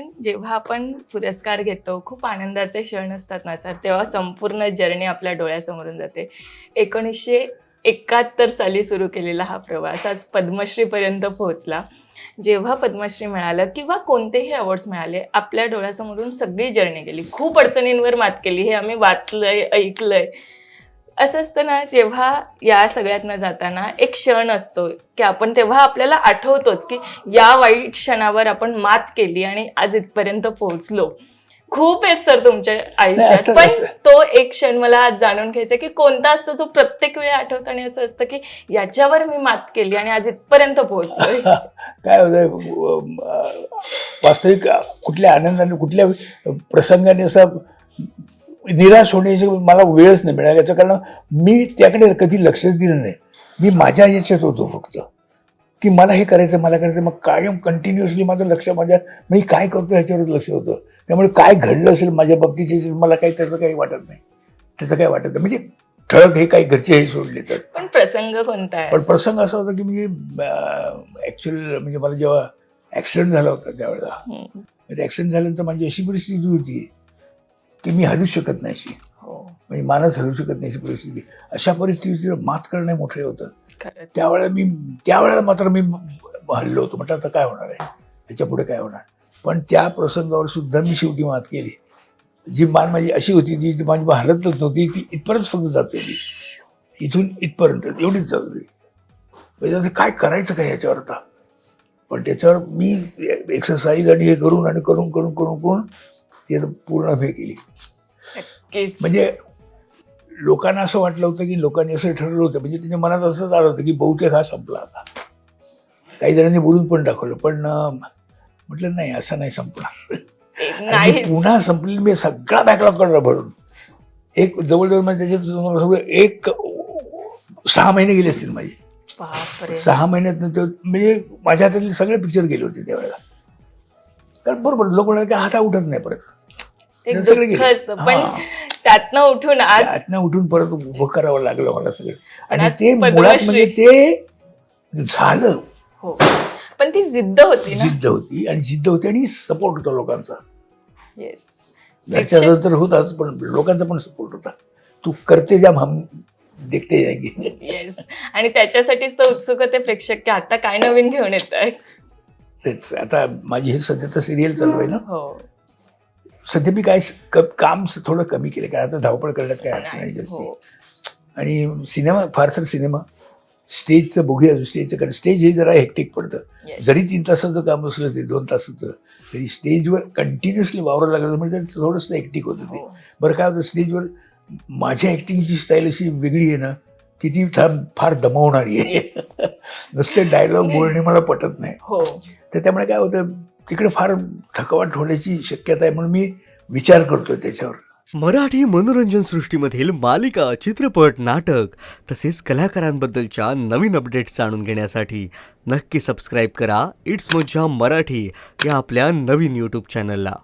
पण जेव्हा आपण पुरस्कार घेतो खूप आनंदाचे क्षण असतात ना सर. तेव्हा संपूर्ण जर्नी आपल्या डोळ्यासमोरून जाते. एकोणीसशे एकाहत्तर साली सुरू केलेला हा प्रवास आज पद्मश्रीपर्यंत पोहोचला. जेव्हा पद्मश्री मिळालं किंवा कोणतेही अवॉर्ड्स मिळाले आपल्या डोळ्यासमोरून सगळी जर्नी गेली. खूप अडचणींवर मात केली. हे आम्ही वाचलंय ऐकलंय. असं असतं ना जेव्हा या सगळ्यातनं जाताना एक क्षण असतो की आपण तेव्हा आपल्याला आठवतोच की या वाईट क्षणावर आपण मात केली आणि आज इथपर्यंत पोहोचलो खूप आहेत सर तुमच्या आयुष्यात पण. तो एक क्षण मला आज जाणून घ्यायचा की कोणता असतो जो प्रत्येक वेळी आठवतो आणि असं असतं की याच्यावर मी मात केली आणि आज इथपर्यंत पोहोचलोय काय होतं वास्तविक कुठल्या आनंदाने कुठल्या प्रसंगाने असं निराश होण्याची मला वेळच नाही मिळाला. याचं कारण मी त्याकडे कधी लक्षच दिलं नाही. मी माझ्या याच्यात होतो फक्त. की मला हे करायचं मला करायचं मग कायम कंटिन्युअसली माझं लक्ष माझ्या मी काय करतो ह्याच्यावरच लक्ष होतं. त्यामुळे काय घडलं असेल माझ्या बाबतीत याच्यात मला काही त्याचं काही वाटत नाही. त्याचं काही वाटत नाही. म्हणजे ठळक हे काही घरचे हे सोडले तर पण प्रसंग कोणता आहे? पण प्रसंग असा होता की म्हणजे ऍक्च्युअल म्हणजे मला जेव्हा ऍक्सिडेंट झाला होता त्यावेळेला. ऍक्सिडेंट झाल्यानंतर माझी अशी परिस्थिती होती की मी हलू शकत नाही अशी. हो. म्हणजे मानच हलू शकत नाही अशी परिस्थिती. अशा परिस्थितीवर मात करणे मोठे होतं त्यावेळेला मी त्यावेळेला मात्र मी हल्लो होतो. म्हटलं आता काय होणार आहे? ह्याच्या पुढे काय होणार? पण त्या प्रसंगावर सुद्धा मी शेवटी मात केली. जी मान माझी अशी होती जी जी माझी हलतच नव्हती ती इथपर्यंत फक्त जात होती. इथून इथपर्यंत एवढीच जात होती. म्हणजे आता काय करायचं काय ह्याच्यावर आता? पण त्याच्यावर मी एक्सरसाइज आणि हे करून आणि करून करून करून करून ती पूर्ण हे केली. म्हणजे लोकांना असं वाटलं होतं की लोकांनी असं ठरवलं होतं. म्हणजे त्यांच्या मनात असंच आलं होतं की बहुतेक हा संपला आता. काही जणांनी बोलून पण दाखवलं पण म्हटलं नाही असं नाही संपणार. पुन्हा संपली मी सगळा बॅकलॉग काढला भरून. एक जवळजवळ म्हणजे त्याच्यात तुम्हाला सांगू, एक सहा महिने गेले असतील माझे. सहा महिन्यात नंतर म्हणजे माझ्या हातातले सगळे पिक्चर गेले होते त्यावेळेला. कारण बरोबर लोक म्हणाले की हाता उठत नाही परत. सगळे दुःख गेले. असतं. पण हा. त्यातनं उठून आज त्यातनं उठून परत उभं करावं लागलं मला सगळं. आणि आज ते मुळात पद्मश्री. म्हणजे ते झालं. हो. पण ती जिद्द होती ना. जिद्द होती आणि जिद्द होती आणि सपोर्ट होता लोकांचा. येस घरच्याचा तर होताच पण लोकांचा पण सपोर्ट होता. तू करते जाम हम देखते जाएंगे येस आणि त्याच्यासाठीच तर उत्सुक होते प्रेक्षक की आता काय नवीन घेऊन येत आहे तेच आता माझी हे सध्या तर सिरियल चालू आहे ना. हो. सध्या मी काय काम स- थोडं कमी केलं कारण आता धावपळ करण्यात काय अर्थ नाही जास्ती हो. आणि सिनेमा फार तर सिनेमा स्टेजचं बघूया स्टेजचं कारण स्टेज हे जरा हेक्टिक पडतं. जरी तीन तासाचं काम असलं ते दोन तासाचं तरी स्टेजवर कंटिन्युअसली वावरावं लागलं म्हणजे थोडंसं हेक्टिक होतं ते हो. बरं काय होतं स्टेजवर माझ्या ॲक्टिंगची स्टाईल अशी वेगळी आहे ना की ती फार फार दमवणारी आहे. नुसते डायलॉग बोलणे मला पटत नाही हो तर त्यामुळे काय होतं तिकडे फार थकवाट होण्याची शक्यता आहे म्हणून मी विचार करतो त्याच्यावर. मराठी मनोरंजन सृष्टीमधील मालिका चित्रपट नाटक तसेच कलाकारांबद्दलच्या नवीन अपडेट्स जाणून घेण्यासाठी नक्की सबस्क्राईब करा. इट्स मोजा मराठी या आपल्या नवीन यूट्यूब चॅनलला